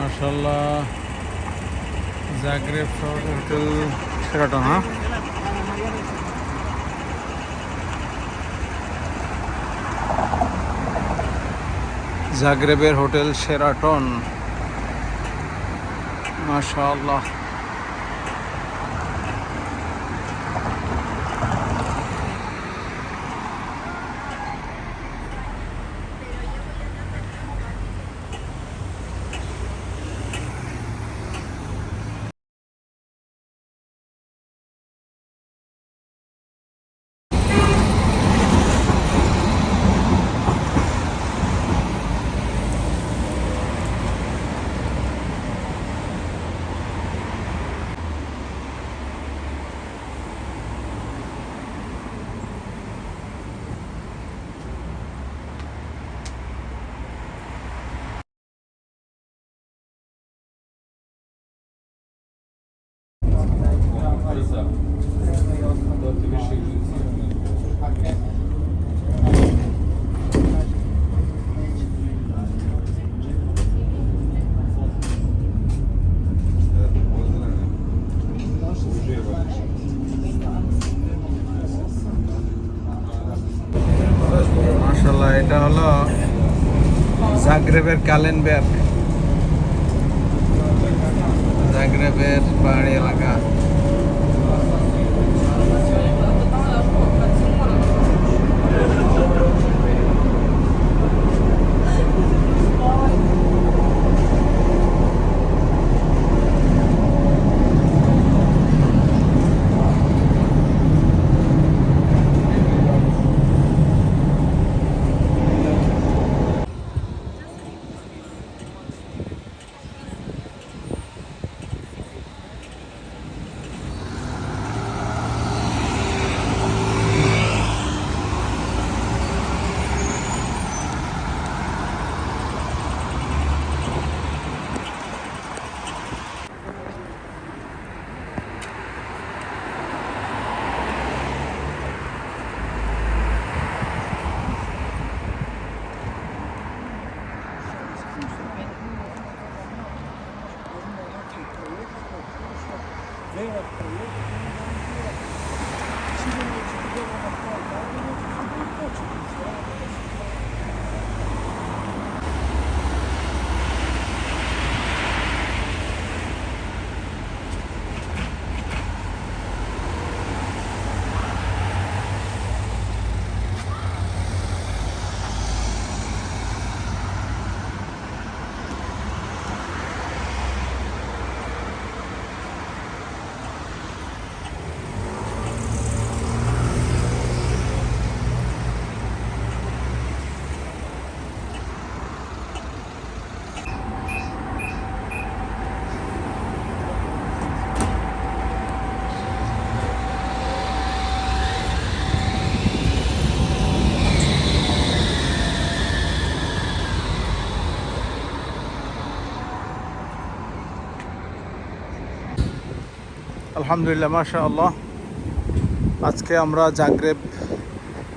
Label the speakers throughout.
Speaker 1: মার্শাল্লাহ Zagreb hotel Sheraton হ্যাঁ? জাগরেবের হোটেল সেরাটন। মাশাআল্লাহ এটা হলো জাগ্রেবের কালেনবের্গ আলহামদুলিল্লাহ মাশা আল্লাহ আজকে আমরা জাগ্রেব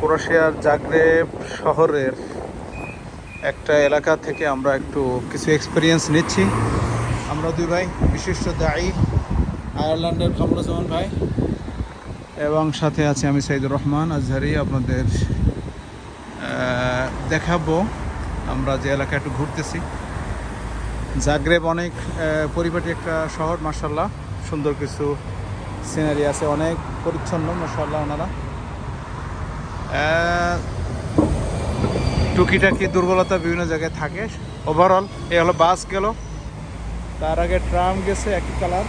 Speaker 1: ক্রোশিয়ার জাগ্রেব শহরের একটা এলাকা থেকে আমরা একটু কিছু এক্সপিরিয়েন্স নিচ্ছি। আমরা দুই ভাই, বিশিষ্ট দায়ী আয়ারল্যান্ডের কামরুজ্জামান ভাই, এবং সাথে আছে আমি সাইদুর রহমান আজহারি। আপনাদের দেখাবো আমরা যে এলাকা একটু ঘুরতেছি। জাগ্রেব অনেক পরিপাটি একটা শহর মার্শাল্লাহ সুন্দর কিছু সিনারি আছে অনেক পরিচ্ছন্ন মার্শাল্লাহ ওনারা। টুকিটাকি দুর্বলতা বিভিন্ন জায়গায় থাকে। ওভারঅল এই হলো বাস গেল। তার আগে ট্রাম গেছে একই কালার।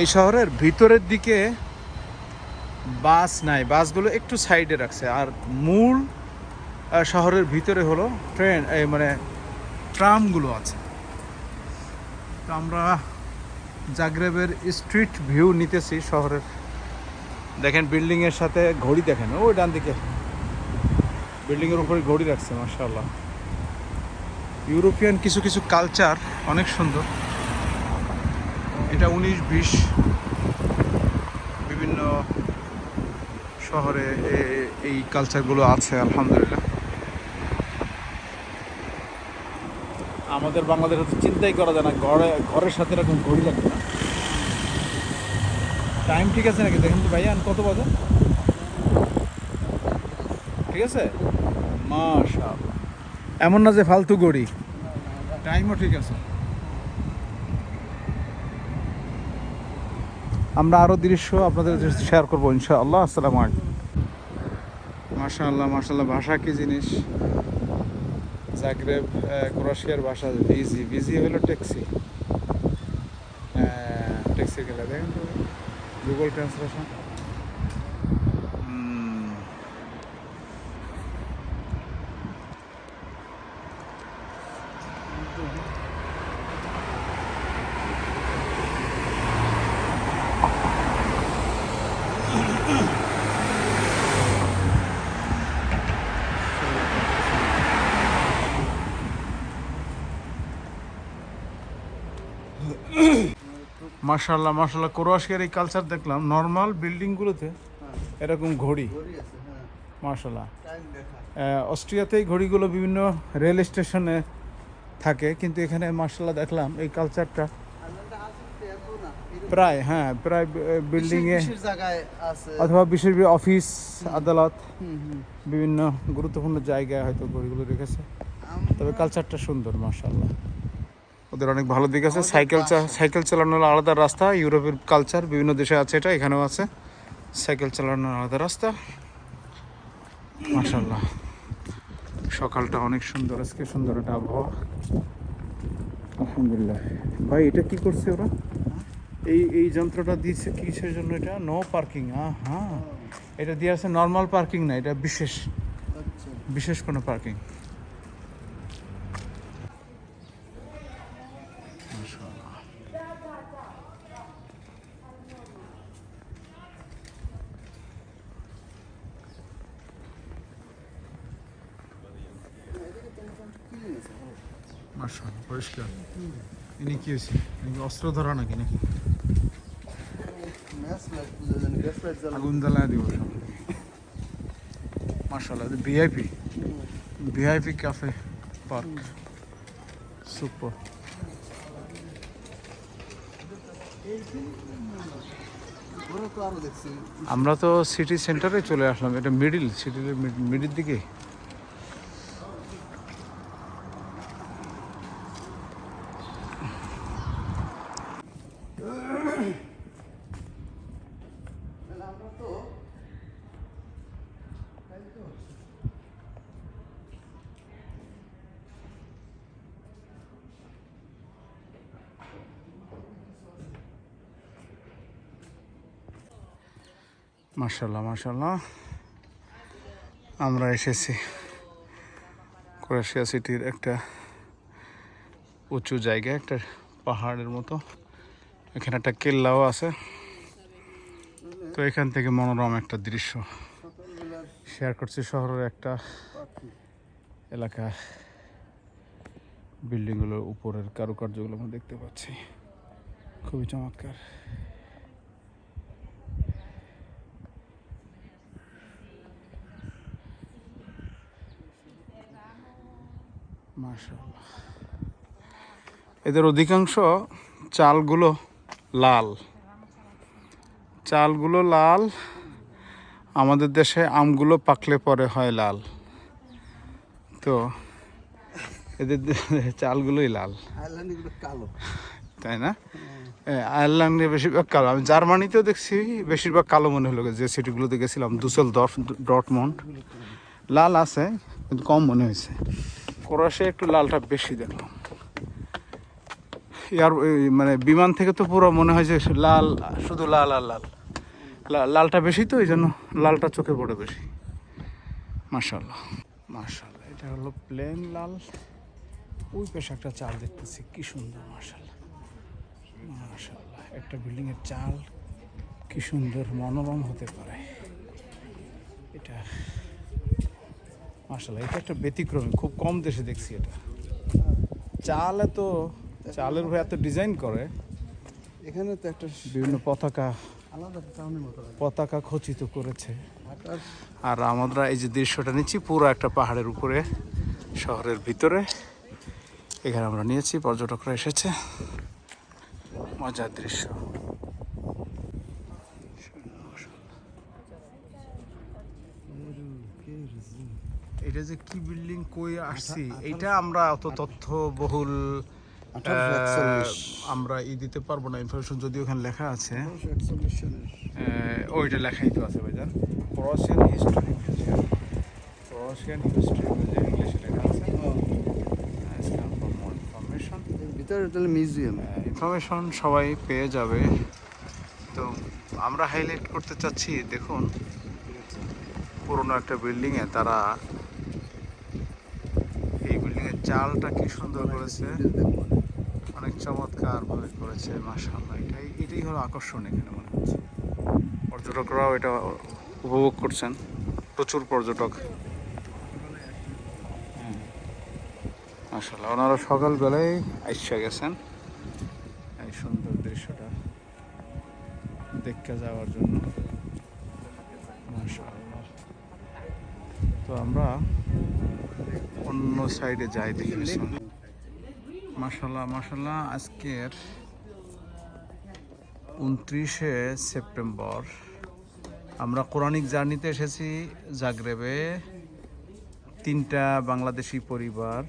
Speaker 1: এই শহরের ভিতরের দিকে বাস নাই। বাসগুলো একটু সাইডে রাখছে। আর মূল শহরের ভিতরে হলো ট্রেন এই মানে ট্রামগুলো আছে। তো আমরা জাগ্রেবের স্ট্রিট ভিউ নিতেছি শহরের। দেখেন বিল্ডিং এর সাথে ঘড়ি দেখেন ওই ডান দিকে। বিল্ডিং এর উপরে ঘড়ি রাখছে, মাশাআল্লাহ। ইউরোপিয়ান কিছু কিছু কালচার অনেক সুন্দর। এটা উনিশ বিশ। বিভিন্ন শহরে এই কালচারগুলো আছে, আলহামদুলিল্লাহ। আমাদের বাংলাদেশে চিন্তাই করা যায় না, ঘরে ঘরের সাথে এরকম ঘড়ি লাগবে না। টাইম ঠিক আছে নাকি? দেখেন তো ভাইয়া কত বাজে? ঠিক আছে? মাশাল এমন না যে ফালতু ঘড়ি। টাইমও ঠিক আছে। আমরা আরও দৃশ্য আপনাদের শেয়ার করব, ইনশাআল্লাহ। আসসালামু আলাইকুম। মাশাআল্লাহ মাশাআল্লাহ, ভাষা কি জিনিস? জাগরেব ক্রোয়েশিয়ার ভাষা ভিজি ভিজি হলো ট্যাক্সি ট্যাক্সি গেলে দেখেন তো গুগল ট্রান্সলেশন মাশাল্লাহ মাশাল্লাহ ক্রোয়েশিয়ার এই কালচার দেখলাম নর্মাল বিল্ডিংগুলোতে এরকম ঘড়ি। মাশাল্লাহ আহ, অস্ট্রিয়াতে এই ঘড়িগুলো বিভিন্ন রেল স্টেশনে থাকে কিন্তু এখানে মার্শাল্লাহ দেখলাম এই কালচারটা প্রায় হ্যাঁ প্রায় বিল্ডিংয়ে অথবা বিশেষ অফিস আদালত। বিভিন্ন গুরুত্বপূর্ণ জায়গায় হয়তো ঘড়িগুলো রেখেছে। তবে কালচারটা সুন্দর মার্শাল্লাহ ওদের অনেক ভালো দিক আছে। সাইকেল সাইকেল চালানোর আলাদা রাস্তা ইউরোপের কালচার বিভিন্ন দেশে আছে এটা এখানেও আছে। সাইকেল চালানোর আলাদা রাস্তা। মার্শাল্লাহ সকালটা অনেক সুন্দর আজকে সুন্দর একটা আবহাওয়া। আলহামদুলিল্লাহ। ভাই এটা কি করছে ওরা? এই এই যন্ত্রটা দিয়েছে কিসের জন্য এটা? নো পার্কিং হ্যাঁ হ্যাঁ এটা দিয়ে আছে নর্মাল পার্কিং না এটা বিশেষ।
Speaker 2: আচ্ছা।
Speaker 1: বিশেষ কোনো পার্কিং মাশাআল্লাহ পরিষ্কার। ইনি কি হয়েছে? অস্ত্র ধরা নাকি নাকি? আগুন জ্বালায় দিব। সব মাশাআল্লাহ VIP. VIP cafe park. Super. আমরা তো সিটি সেন্টারে চলে আসলাম। এটা মিডিল, সিটির মিডিল দিকে
Speaker 2: তাহলে আমরা তো তাই তো
Speaker 1: মার্শাল্লাহ মার্শাল্লাহ আমরা এসেছি ক্রোয়েশিয়া সিটির একটা উঁচু জায়গা, একটা পাহাড়ের মতো। এখানে একটা কেল্লাও আছে। তো এখান থেকে মনোরম একটা দৃশ্য শেয়ার করছি শহরের একটা এলাকা। বিল্ডিংগুলোর উপরের কারুকার্যগুলো আমরা দেখতে পাচ্ছি। খুবই চমৎকার। এদের অধিকাংশ চালগুলো লাল। চালগুলো লাল আমাদের দেশে আমগুলো পাকলে পরে হয় লাল। তো এদের চালগুলোই লাল।
Speaker 2: কালো।
Speaker 1: তাই না? আয়ারল্যান্ডে বেশিরভাগ কালো। আমি জার্মানিতেও দেখছি বেশিরভাগ কালো মনে হলো যে সিটিগুলোতে গেছিলাম দুসেল দফ ডটমন্ড লাল আছে কিন্তু কম মনে হয়েছে। ক্রোয়েশিয়া একটু লালটা বেশি দেখলাম ইয়ার মানে বিমান থেকে তো পুরো মনে হয় যে লাল, শুধু লাল আর লাল। লালটা বেশি তো, এই জন্য লালটা চোখে পড়ে বেশি। মার্শাল্লাহ মার্শাল্লাহ এটা হলো প্লেন লাল। ওই পাশে একটা চাল দেখতেছি, কি সুন্দর মার্শাল্লাহ মার্শাল্লাহ একটা বিল্ডিং এর চাল, কি সুন্দর, মনোরম হতে পারে। এটা মার্শাল্লাহ এটা একটা ব্যতিক্রমী খুব কম দেশে দেখছি এটা। চাল এত চালের উপর এত ডিজাইন করে।
Speaker 2: এখানে তো একটা
Speaker 1: বিভিন্ন পতাকা পতাকা খচিত করেছে। আর আমরা এই যে দৃশ্যটা নিচ্ছি পুরো একটা পাহাড়ের উপরে শহরের ভিতরে। এখানে আমরা নিয়েছি পর্যটকরা এসেছে। মজার দৃশ্য। এটা যে কি বিল্ডিং কই আসছি এটা আমরা অত তথ্য বহুল আমরা ই দিতে পারব না ইনফরমেশন যদি ওখানে লেখা আছে। ওইটা লেখাই তো আছে ভাইজান। Croatian history museum Croatian history museum ইংলিশে লেখা আছে। ইনফরমেশন
Speaker 2: এর ভিতরে তাহলে মিউজিয়াম
Speaker 1: ইনফরমেশন সবাই পেয়ে যাবে। তো আমরা হাইলাইট করতে চাচ্ছি দেখুন পুরোনো একটা বিল্ডিংয়ে তারা চালটা কি সুন্দর করেছে। অনেক চমৎকার ভাবে করেছে, মাশাআল্লাহ। এটাই এটাই হলো আকর্ষণ এখানে মনে হচ্ছে। পর্যটকরাও এটা উপভোগ করছেন। প্রচুর পর্যটক। মাশাআল্লাহ, ওনারা সকালবেলায় আইসা গেছেন। এই সুন্দর দৃশ্যটা দেখতে যাওয়ার জন্য। মাশাআল্লাহ। তো আমরা সাইডে যাই দেখি বিসমিল্লাহ। মাশাল্লাহ মাশাল্লাহ আজকের উনত্রিশে সেপ্টেম্বর। আমরা কোরআনিক জার্নিতে এসেছি জাগরেবে। তিনটা বাংলাদেশি পরিবার,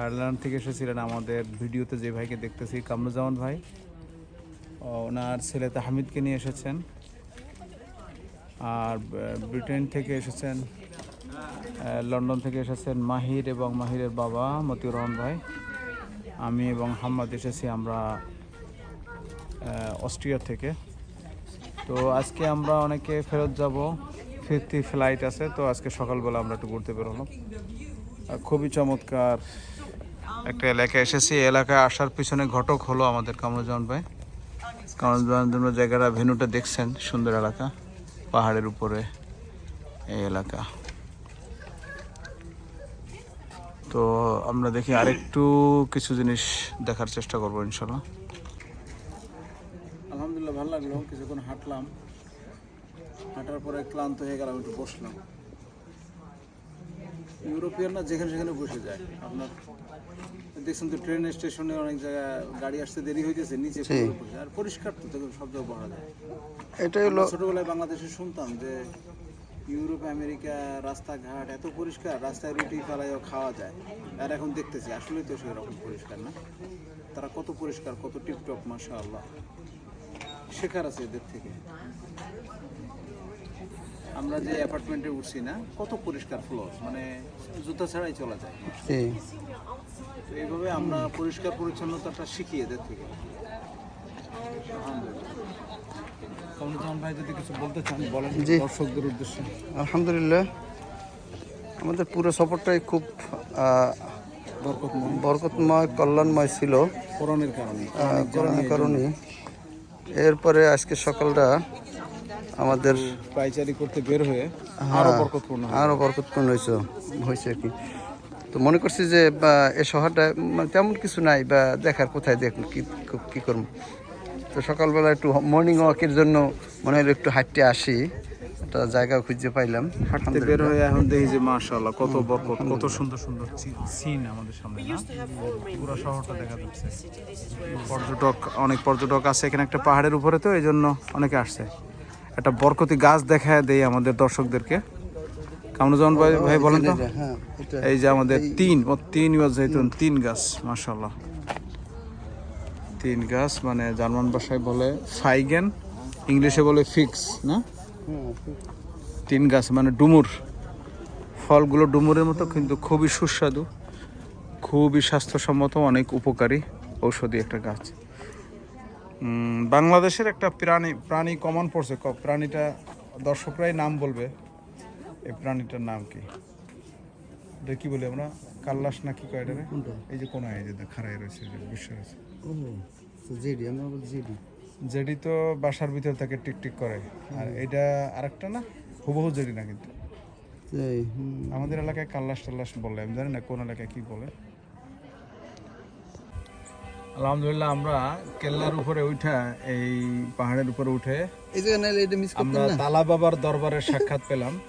Speaker 1: আয়ারল্যান্ড থেকে এসেছিলেন আমাদের ভিডিওতে যে ভাইকে দেখতেছি, কামরুজ্জামান ভাই। ওনার ছেলে তাহমিদকে নিয়ে এসেছেন। আর ব্রিটেন থেকে এসেছেন লন্ডন থেকে এসেছেন মাহির এবং মাহিরের বাবা মতিউর রহমান ভাই। আমি এবং হাম্মাদ এসেছি আমরা অস্ট্রিয়া থেকে। তো আজকে আমরা অনেকে ফেরত যাব, ফিরতি ফ্লাইট আছে, তো আজকে সকালবেলা আমরা একটু ঘুরতে বেরোলাম। খুবই চমৎকার একটা এলাকায় এসেছি। এলাকায় আসার পিছনে ঘটক হলো আমাদের কামরুজ্জামান ভাই। কামরুজ্জামান জায়গাটা ভেনুটা দেখছেন, সুন্দর এলাকা, পাহাড়ের উপরে এই এলাকা। তো আমরা দেখি আরেকটু কিছু জিনিস দেখার চেষ্টা করব ইনশাল্লাহ আলহামদুলিল্লাহ ভালো লাগল। কিছুক্ষণ হাঁটলাম। হাঁটার পরে ক্লান্ত হয়ে গেলাম একটু বসলাম। ইউরোপিয়ানরা যেখানে সেখানে বসে যায়। আপনার দেখছেন তো ট্রেন স্টেশনে অনেক জায়গায় গাড়ি আসতে দেরি হইতেছে নিচে আর পরিষ্কার তো সব জায়গায় বসা যায়।
Speaker 2: এটাই হলো
Speaker 1: ছোটবেলায় বাংলাদেশে শুনতাম যে ইউরোপ আমেরিকা রাস্তাঘাট এত পরিষ্কার রাস্তায় রুটি ফালাইও খাওয়া যায়। আর এখন দেখতেছি আসলে তো সেরকম পরিষ্কার না। তারা কত পরিষ্কার কত টিপটপ মাশা আল্লাহ শেখার আছে এদের থেকে। আমরা যে অ্যাপার্টমেন্টে উঠছি না কত পরিষ্কার ফ্লোর মানে জুতা ছাড়াই চলা যায়। তো এইভাবে আমরা পরিষ্কার পরিচ্ছন্নতাটা শিখি এদের থেকে। আলহামদুলিল্লাহ। ভাই যদি কিছু বলতে চান বলেন দর্শকদের উদ্দেশ্যে।
Speaker 2: আলহামদুলিল্লাহ। আমাদের পুরো সফরটাই খুব
Speaker 1: বরকতময়।
Speaker 2: বরকতময় কল্যাণময় ছিল।
Speaker 1: কোরআনের কারণে।
Speaker 2: করোনার কারণে। এরপরে আজকে সকালটা আমাদের
Speaker 1: পাইচারি করতে বের হয়ে আরও বরকতপূর্ণ হয়।
Speaker 2: আরও বরকতপূর্ণ হয়েছে হয়েছে আর কি। তো মনে করছি যে এ শহরটা মানে তেমন কিছু নাই বা দেখার কোথায় দেখ কি কি করব। তো সকালবেলা একটু মর্নিং ওয়াকের জন্য মনে হলো একটু হাঁটতে আসি। একটা জায়গা খুঁজে পাইলাম।
Speaker 1: হাঁটতে বের হয়ে এখন দেখি যে মাশাআল্লাহ কত বরকত কত সুন্দর সুন্দর সিন আমাদের সামনে পুরো শহরটা দেখা যাচ্ছে। পর্যটক অনেক পর্যটক আছে এখানে একটা পাহাড়ের উপরে তো এই জন্য অনেকে আসছে। একটা বরকতি গাছ দেখায় দেই আমাদের দর্শকদেরকে। কামরুজ্জামান ভাই ভাই বলেন তো?
Speaker 2: হ্যাঁ
Speaker 1: এই যে আমাদের তিন তিন জৈতুন তিন গাছ মাশাল্লাহ তিন গাছ মানে জার্মান ভাষায় বলে ফাইগেন ইংলিশে বলে ফিক্স না?
Speaker 2: হুম,
Speaker 1: তিন গাছ মানে ডুমুর। ফলগুলো ডুমুরের মতো কিন্তু খুবই সুস্বাদু খুবই স্বাস্থ্যসম্মত অনেক উপকারী ঔষধি একটা গাছ। বাংলাদেশের একটা প্রাণী প্রাণী কমন পড়ছে। প্রাণীটা দর্শকরাই নাম বলবে। এই প্রাণীটার নাম কি? এটা কি বলি আমরা? কাল্লাস না কি কয় এটারে? এই যে কোন যে খাড়াই রয়েছে বিশ্ব রয়েছে।
Speaker 2: জেডি আমরা বলি জেডি।
Speaker 1: জেডি তো বাসার ভিতর টিকটিক করে। আর এটা আরেকটা না? হুবহু জেডি না কিন্তু। আমাদের এলাকায় কাল্লাস টাল্লাস বলে। আমি জানি না কোন এলাকায় কি বলে। আলহামদুলিল্লাহ আমরা কেল্লার উপরে উঠা এই পাহাড়ের উপরে উঠে আমরা তালা বাবার দরবারের সাক্ষাৎ পেলাম।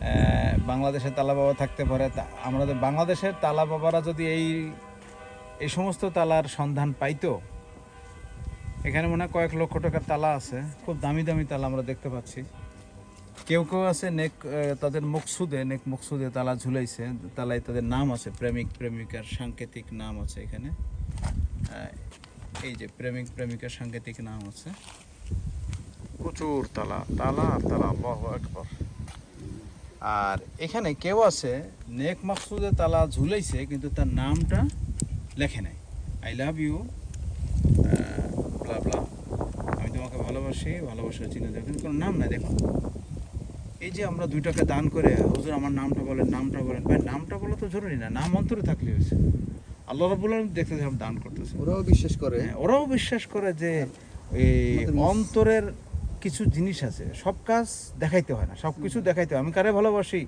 Speaker 1: আহ, বাংলাদেশে তালা বাবা থাকতে পারে। আমাদের বাংলাদেশের তালা বাবারা যদি এই এই সমস্ত তালার সন্ধান পাইতো। এখানে মনে হয় কয়েক লক্ষ টাকার তালা আছে। খুব দামি দামি তালা আমরা দেখতে পাচ্ছি। কেউ কেউ আছে নেক তাদের মকসুদে, নেক মকসুদে তালা ঝুলাইছে। তালায় তাদের নাম আছে, প্রেমিক, প্রেমিকার সাংকেতিক নাম আছে এখানে। এই যে প্রেমিক, প্রেমিকার সাংকেতিক নাম আছে। প্রচুর তালা তালা আর তালা, আল্লাহু আকবার। আর এখানে কেউ আছে, নেক মাকসুদে তালা ঝুলাইছে, কিন্তু তার নামটা লেখে নাই। I love you blah blah আমি তোমাকে ভালোবাসি ভালোবাসার চিহ্ন দেবো কিন্তু কোনো নাম নাই দেখো। এই যে আমরা দুই টাকা দান করে হুজুর আমার নামটা বলেন নামটা বলেন। ভাই নামটা বলা তো জরুরি না নাম অন্তরে থাকলে হয়েছে। আল্লাহ রাবুল দেখতে যে আমরা দান করতেছে।
Speaker 2: ওরাও বিশ্বাস করে।
Speaker 1: হ্যাঁ, ওরাও বিশ্বাস করে যে এই অন্তরের কিছু জিনিস আছে। সব কাজ দেখাইতে হয় না সব কিছু দেখাইতে হয়। আমি কারে ভালোবাসি?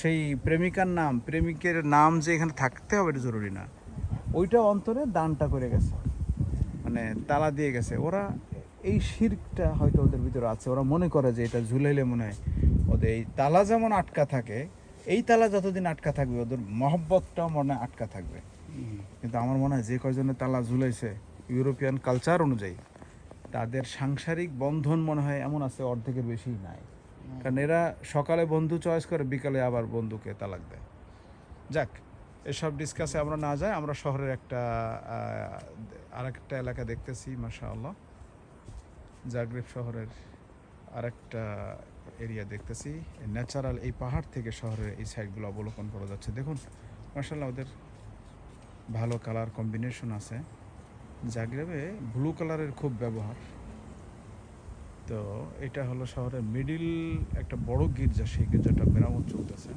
Speaker 1: সেই প্রেমিকার নাম প্রেমিকের নাম যে এখানে থাকতে হবে এটা জরুরি না। ওইটা অন্তরে দানটা করে গেছে। মানে তালা দিয়ে গেছে। ওরা এই শিরকটা হয়তো ওদের ভিতরে আছে। ওরা মনে করে যে এটা ঝুলাইলে মনে হয় ওদের এই তালা যেমন আটকা থাকে এই তালা যতদিন আটকা থাকবে ওদের মহব্বতটাও মনে হয় আটকা থাকবে। কিন্তু আমার মনে হয় যে কয়জনে তালা ঝুলাইছে ইউরোপিয়ান কালচার অনুযায়ী তাদের সাংসারিক বন্ধন মনে হয় এমন আছে অর্ধেকের বেশি নাই। কারণ এরা সকালে বন্ধু চয়েস করে বিকালে আবার বন্ধুকে তালাক দেয়। যাক এসব ডিসকাসে আমরা না যাই, আমরা শহরের একটা আর একটা এলাকা দেখতেছি মাসা জাগরেব শহরের আরেকটা এরিয়া দেখতেছি। ন্যাচারাল এই পাহাড় থেকে শহরের এই সাইডগুলো অবলোকন করা যাচ্ছে। দেখুন মার্শাল্লাহ ওদের ভালো কালার কম্বিনেশন আছে। জাগরেবে ব্লু কালারের খুব ব্যবহার। তো এটা হলো শহরের মিডিল একটা বড় গির্জা, সেই গির্জাটা মেরামত চলতেছে।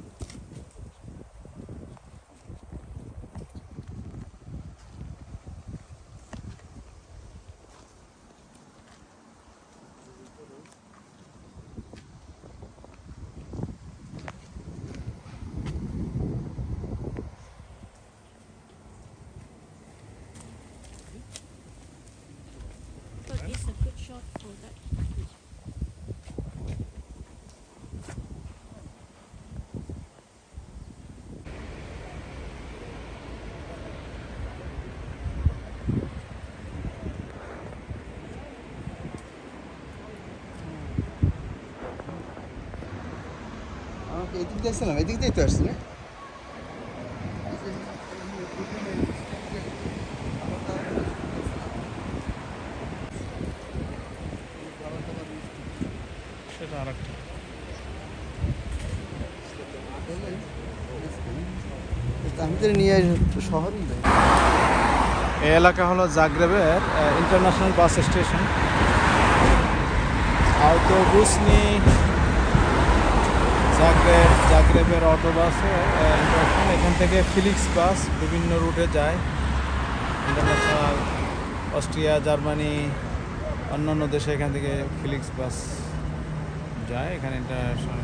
Speaker 2: আমাকে এদিক দিয়ে তো আসছি না
Speaker 1: সেটা আরেকটা
Speaker 2: আমি তো নিয়ে শহরই যাই
Speaker 1: এই এলাকা হলো জাগরেবের ইন্টারন্যাশনাল বাস স্টেশন আউটোবুসনি জাগরেব জাগরেবের অটো বাসে এখান থেকে ফিলিক্স বাস বিভিন্ন রুটে যায়। ইন্টারন্যাশনাল, অস্ট্রিয়া, জার্মানি, অন্যান্য দেশে এখান থেকে ফিলিক্স বাস যায়। এখানে ইন্টারন্যাশনাল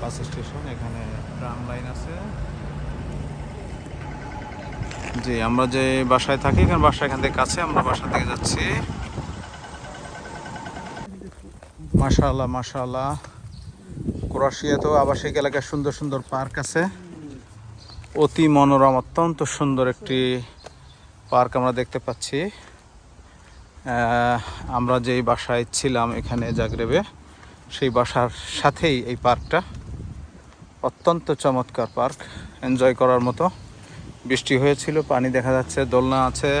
Speaker 1: বাস স্টেশন, এখানে ট্রাম লাইন আছে। জি, আমরা যে বাসায় থাকি, এখানে বাসা এখান থেকে কাছে, আমরা বাসা থেকে যাচ্ছি। মাশাআল্লাহ মাশাআল্লাহ। ক্রোয়েশিয়াতেও আবাসিক এলাকায় সুন্দর সুন্দর পার্ক আছে। অতি মনোরম, অত্যন্ত সুন্দর একটি পার্ক আমরা দেখতে পাচ্ছি। আমরা যেই বাসায় ছিলাম এখানে জাগরেবে, সেই বাসার সাথেই এই পার্কটা। অত্যন্ত চমৎকার পার্ক, এনজয় করার মতো। বৃষ্টি হয়েছিল, পানি দেখা যাচ্ছে, দোলনা আছে।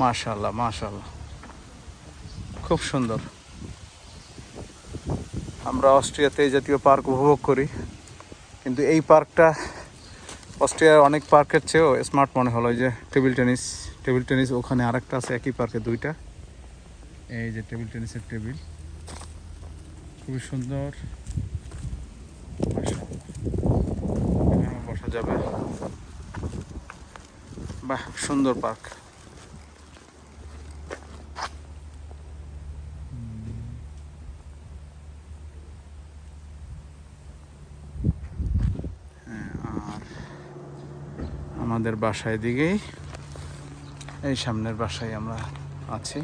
Speaker 1: মাশাল্লাহ মাশাল্লাহ খুব সুন্দর। আমরা অস্ট্রিয়াতে এই জাতীয় পার্ক উপভোগ করি। কিন্তু এই পার্কটা অস্ট্রিয়ার অনেক পার্কের চেয়েও স্মার্ট মনে হলো যে টেবিল টেনিস টেবিল টেনিস ওখানে আরেকটা আছে, একই পার্কে দুইটা। এই যে টেবিল টেনিসের টেবিল খুবই সুন্দর। বসা যাবে। বাহ, সুন্দর পার্ক হ্যাঁ, আর আমাদের বাসায় দিকেই এই সামনের বাসায় আমরা আছি।